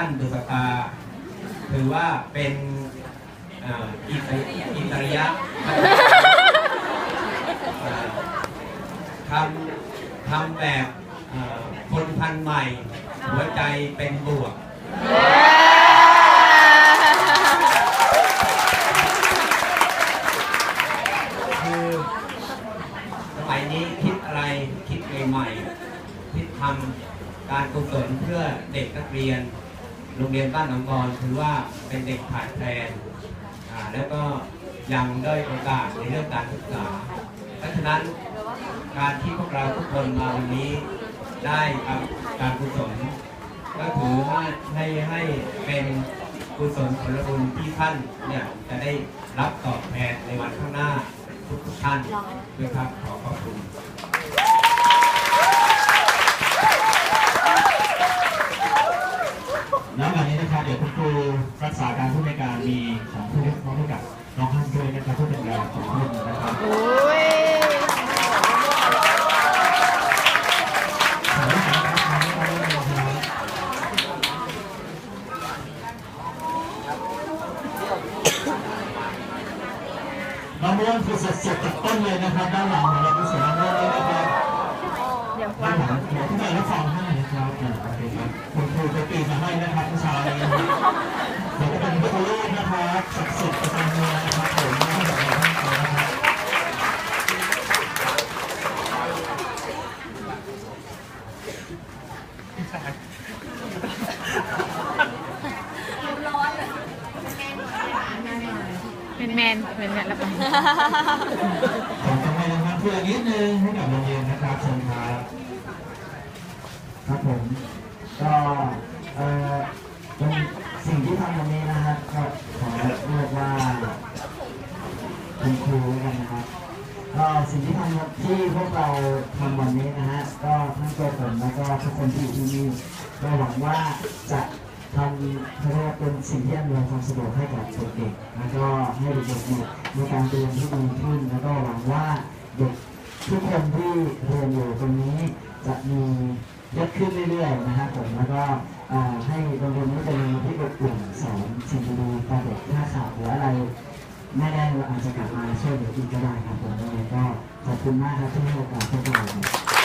ท่านดุสตาถือว่าเป็นอิสริอิสริยะทำทำแบบคนพันใหม่ หัวใจเป็นบวกคือสมัยนี้คิดอะไรคิดใหม่ๆคิดทำการกุศลเพื่อเด็กนักเรียน โรงเรียนบ้านหนองบอนถือว่าเป็นเด็กขาดแคลนแล้วก็ยังได้โอกาสในเรื่องการศึกษา เพราะฉะนั้นการที่พวกเราทุกคนมาวันนี้ได้การกุศลก็ถือว่าให้ให้เป็นกุศลผลบุญที่ท่านเนี่ยจะได้รับตอบแทนในวันข้างหน้าทุกท่านด้วยครับขอขอบคุณ แล้ววันนี้นะครับเดี๋ยวคุณครูรักษาการผู้ในการมีของผู้เลี้ยงให้กับน้องฮันด้วยนะครับผู้เป็นแรงของคุณนะครับโอ้ยขอให้ครับขอให้ครับมะม่วงคือสดๆจากต้นเลยนะครับด้านหลัง คุณครูไปปีนมาให้นะครับเมื่อเช้านี้เดี๋ยวจะเป็นพระรูปนะครับศักดิ์สิทธิ์ประจำเมืองนะครับผมที่แบบเราให้เขานะครับแมนแมนแมนแมนแล้วไปขอต่อไปนะครับเพื่อนิดนึงให้กับโรงเรียนนะครับเชิญครับครับผม ก็เอ่อเป็นสิ่งที่ทำวันนี้นะครับก็ขอเรียกว่าคุณครูกันนะครับก็สิ่งที่ทำที่พวกเราทำวันนี้นะฮะก็ทั้งตัวผมแล้วก็ทุกคนที่อยู่ที่นี่ก็หวังว่าจะทำเขาเรียกว่าเป็นสิ่งที่อำนวยความสะดวกให้กับเด็กๆแล้วก็ให้เด็กๆเนี่ยมีการเรียนที่ดีขึ้น แล้วก็หวังว่าเด็กทุกคนที่เรียนอยู่ตรงนี้จะมี ยศขึ้นเรื่อยๆนะครับผมแล้วก็ให้โรงเรียนนี้เป็นโรงเรียนที่อบอุ่นสอนสิ่งดีๆต่อเด็กถ้าขาวหรืออะไรไม่ได้เราอาจจะกลับมาช่วยเหลืออีกก็ได้ครับผมยังไงก็ขอบคุณมากครับที่ให้โอกาสพวกเรา